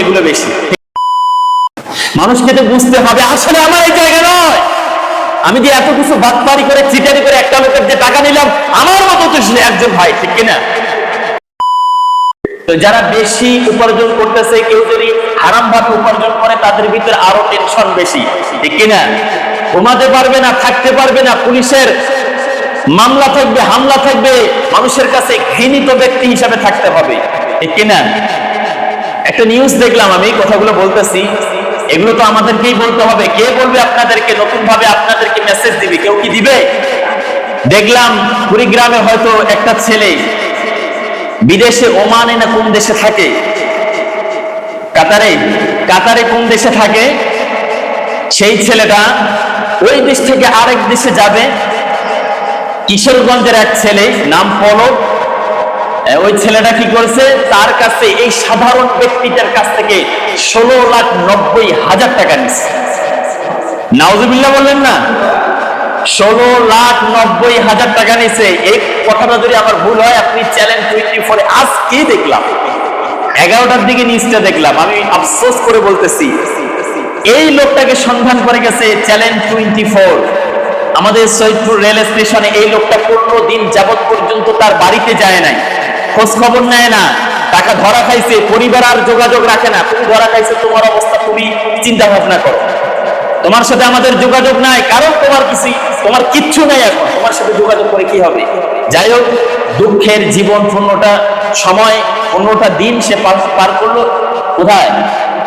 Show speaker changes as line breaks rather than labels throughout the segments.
এগুলো বেশি। মানুষকে তো বুঝতে হবে, আসলে আমার এই জায়গা নয়। আমি যে এত কিছু বাটপারি করে, চিটারি করে একটা লোকের যে টাকা নিলাম, আমার মতো তো সে একজন ভাই, ঠিক কিনা? তো যারা বেশি উপার্জন করতেছে, কেউ যদি হারাম ভাবে উপার্জন করে, তাদের ভিতরে আরও টেনশন বেশি, ঠিক কিনা? ঘুমাতে পারবে না, থাকতে পারবে না, পুলিশের মামলা থাকবে, হামলা থাকবে, মানুষের কাছে ঘৃণিত ব্যক্তি হিসাবে থাকতে হবে, ঠিক কিনা? একটা নিউজ দেখলাম, আমি কথাগুলো বলতেছি। এগুলো তো আমাদেরকেই বলতে হবে। কে বলবে আপনাদেরকে? নতুন ভাবে আপনাদেরকে মেসেজ দিবে। কেউ কি দিবে? দেখলাম কুড়িগ্রামে হয়তো একটা ছেলে বিদেশে, ওমানে না কোন দেশে থাকে? কাতারে? কাতারে কোন দেশে থাকে? সেই ছেলেটা ওই দেশ থেকে আরেক দেশে যাবে। কিশোরগঞ্জের এক ছেলে, নাম পলক। ওই ছেলেটা কি করছে? তার কাছে এই সাধারণ ব্যক্তিটার কাছ থেকে ষোলো লাখ নব্বই হাজার টাকা নিচ্ছে নাউজুবিল্লাহ বললেন না? ষোলো লাখ নব্বই হাজার টাকা নিছে। এই কথাটা যদি আমার ভুল হয়, আপনি চ্যালেঞ্জ টোয়েন্টি ফোরে আজকেই দেখলাম। এগারোটার দিকে নিউজটা দেখলাম। আমি আফসোস করে বলতেছি, এই লোকটাকে সন্ধান করে গেছে চ্যালেঞ্জ টোয়েন্টি ফোর আমাদের সৈয়দপুর রেল স্টেশনে এই লোকটা পনেরো দিন যাবত পর্যন্ত তার বাড়িতে যায় নাই। খোঁজ খবর নেয় না, টাকা ধরা খাইছে, পরিবার আর যোগাযোগ রাখে না। তুমি ধরা খাইছে, তোমার অবস্থা তুমি চিন্তা ভাবনা করো। তোমার সাথে আমাদের যোগাযোগ নাই, কারণ তোমার কিছু তোমার কিচ্ছু নাই এখন। তোমার সাথে যোগাযোগ করে কি হবে? যাই হোক, দুঃখের জীবন পূর্ণটা, সময় পনেরোটা দিন সে পার করল কোথায়?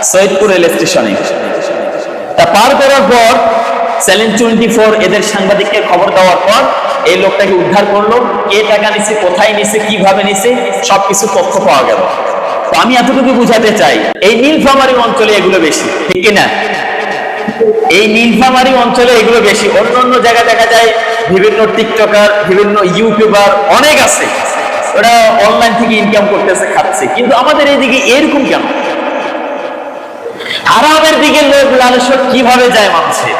সৈয়দপুর রেল স্টেশনে। তা পার করার পর সেভেন টোয়েন্টি ফোর এদের সাংবাদিককে খবর দেওয়ার পর এই লোকটাকে উদ্ধার করল, কে টাকা নিছে, কোথায় নিছে, কীভাবে নিছে, সবকিছু তথ্য পাওয়া গেল। তো আমি এতটুকু বুঝাতে চাই, এই নীলফামারী অঞ্চলে এগুলো বেশি, ঠিক কিনা? এই নীলফামারী অঞ্চলে এগুলো বেশি। অন্য অন্য জায়গায় দেখা যায়, বিভিন্ন টিকটকার, বিভিন্ন ইউটিউবার অনেক আছে, ওরা অনলাইন থেকে ইনকাম করতেছে, খাচ্ছে। কিন্তু আমাদের এইদিকে এরকম কেন? হারামের দিকে লোক লালসর কীভাবে যায় মানুষের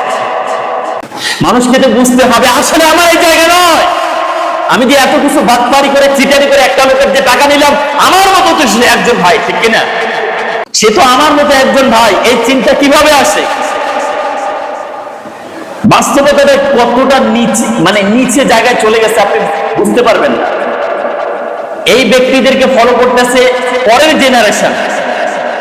মানুষকে তো বুঝতে হবে, আসলে আমার এই জায়গা নয়। আমি যে এত কিছু বাটপারি করে, চিটারি করে একটা লোকের যে টাকা নিলাম, আমার মতো তো সে একজন ভাই, ঠিক কিনা সে তো আমার মতো একজন ভাই, এই চিন্তা কীভাবে আসে? বাস্তবতাটা কতটা নিচে মানে নিচে জায়গায় চলে গেছে, আপনি বুঝতে পারবেন না। এই ব্যক্তিদেরকে ফলো করতেছে পরের জেনারেশন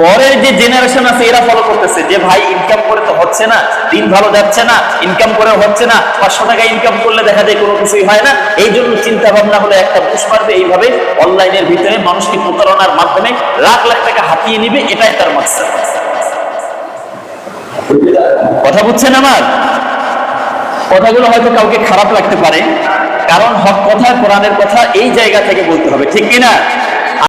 পরের যে জেনারেশন আছে, এরা ফলো করতেছে যে, ভাই ইনকাম করে তো হচ্ছে না, দিন ভালো যাচ্ছে না ইনকাম করে হচ্ছে না, পাঁচশো টাকা ইনকাম করলে দেখা যায় কোনো কিছুই হয় না। এই জন্য চিন্তা ভাবনা হলে একটা বুঝ পারবে এইভাবে অনলাইনের ভিতরে মানুষকে প্রতারণার মাধ্যমে লাখ লাখ টাকা হাতিয়ে নিবে, এটাই তার মাকসাদ। কথা বুঝছেন আমার? কথাগুলো হয়তো কাউকে খারাপ লাগতে পারে, কারণ হক কথা, কোরআনের কথা এই জায়গা থেকে বলতে হবে, ঠিক কিনা?